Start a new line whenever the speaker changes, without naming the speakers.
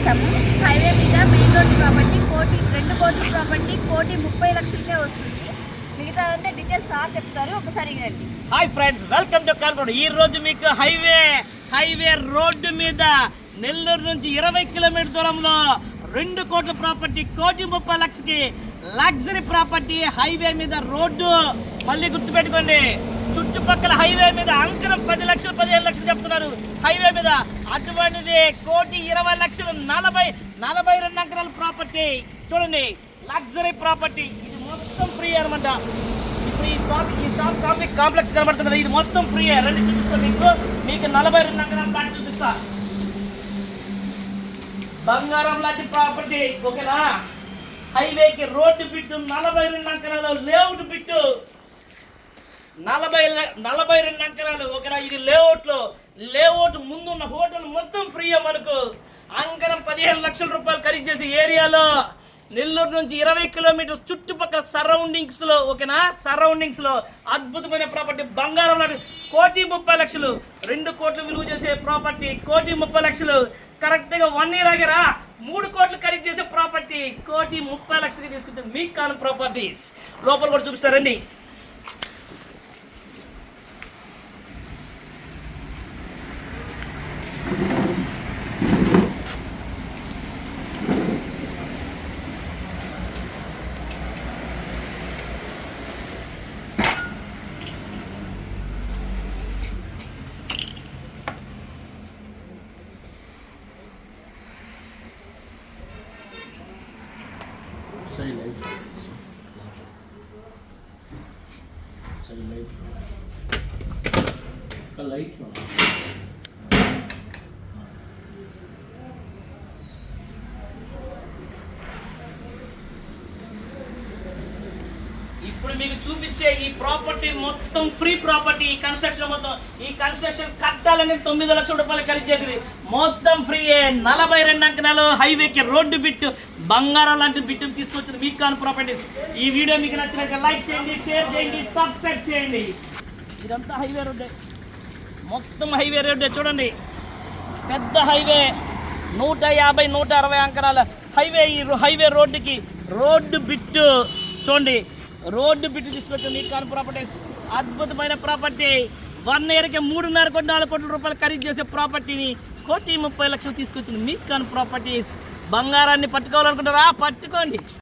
వచ్చాము హైవే మీద main road property కోటి రెండు కోట్ల ప్రాపర్టీ కోటి ముప్పై లక్షలకే వస్తుంది. మిగతా అంటే డీటెయిల్స్ సార్ చెప్తారు. ఒకసారి
hi friends welcome to Kanpur ఈ రోజు మీకు హైవే హైవే రోడ్డు మీద నెల్లూరు నుంచి ఇరవై కిలోమీటర్ దూరంలో రెండు కోట్ల ప్రాపర్టీ కోటి ముప్పై లక్షకి లగ్జరీ ప్రాపర్టీ హైవే మీద రోడ్డు. మళ్ళీ గుర్తుపెట్టుకోండి. చుట్టుపక్కల హైవే మీద అంకరం పది లక్షలు పదిహేను లక్షలు చెప్తున్నారు. హైవే మీద అటువంటిది కోటి ఇరవై లక్షలు నలభై నలభై రెండు అంకరాలు ప్రాపర్టీ. చూడండి లగ్జరీ ప్రాపర్టీ. ఇది మొత్తం ఫ్రీ అనమాట ఇప్పుడు ఈ ఈ టాపిక్ కాంప్లెక్స్ కనబడుతుంది ఇది మొత్తం ఫ్రీ రండి చూపిస్తా మీకు. మీకు నలభై రెండు అంకణాలు దాటి చూపిస్తా. బంగారం లాంటి ప్రాపర్టీ ఓకేనా? హైవేకి రోడ్డు బిట్టు నలభై రెండు అంకణాలు లేఅవుట్ బిట్టు. నలభై ల- నలభై రెండు అంకణాలు ఒక ఇది లేఅవుట్లో లేఅవుట్ ముందున్న హోటల్ మొత్తం ఫ్రీ మనకు. అంకరం పదిహేను లక్షల రూపాయలు ఖరీదు చేసి ఏరియాలో నెల్లూరు నుంచి ఇరవై కిలోమీటర్స్ చుట్టుపక్కల సరౌండింగ్స్లో ఓకేనా? సరౌండింగ్స్లో అద్భుతమైన ప్రాపర్టీ బంగారం లాంటి కోటి ముప్పై లక్షలు. రెండు కోట్లు విలువ చేసే ప్రాపర్టీ కోటి ముప్పై లక్షలు. కరెక్ట్గా వన్ ఇయర్ ఆగారా? మూడు కోట్లు ఖరీదు చేసే ప్రాపర్టీ కోటి ముప్పై లక్షలకి తీసుకొచ్చింది మీకు కాను ప్రాపర్టీస్ లోపల కూడా చూపిస్తారండి.
సరే లైట్ సరే లైట్ ఒక
ఇప్పుడు మీకు చూపించే ఈ ప్రాపర్టీ మొత్తం ఫ్రీ ప్రాపర్టీ ఈ కన్స్ట్రక్షన్ మొత్తం ఈ కన్స్ట్రక్షన్ కట్టాలని తొమ్మిది లక్షల రూపాయలు ఖరీదు చేసింది. మొత్తం ఫ్రీ నలభై రెండు అంకణాలు హైవేకి రోడ్డు బిట్టు బంగారం లాంటి బిట్టు తీసుకొచ్చింది మీకు కాన్ ప్రాపర్టీస్. ఈ వీడియో మీకు నచ్చినాక లైక్ చేయండి షేర్ చేయండి సబ్స్క్రైబ్ చేయండి. ఇదంతా హైవే రోడ్డే. మొత్తం హైవే రోడ్డే చూడండి. పెద్ద హైవే. నూట యాభై నూట అరవై అంకరాల హైవే ఈ రో- హైవే రోడ్డుకి రోడ్డు బిట్టు. చూడండి. రోడ్డు బిట్టు తీసుకొచ్చింది ఈ ప్రాపర్టీస్. అద్భుతమైన ప్రాపర్టీ. వన్ ఇయర్కి మూడున్నర కోటి నాలుగు కోట్ల రూపాయలు ఖరీదు చేసే ప్రాపర్టీని కోటి ముప్పై లక్షలు తీసుకొచ్చింది మీకాన్ ప్రాపర్టీస్. బంగారాన్ని పట్టుకోవాలనుకుంటారా పట్టుకోండి.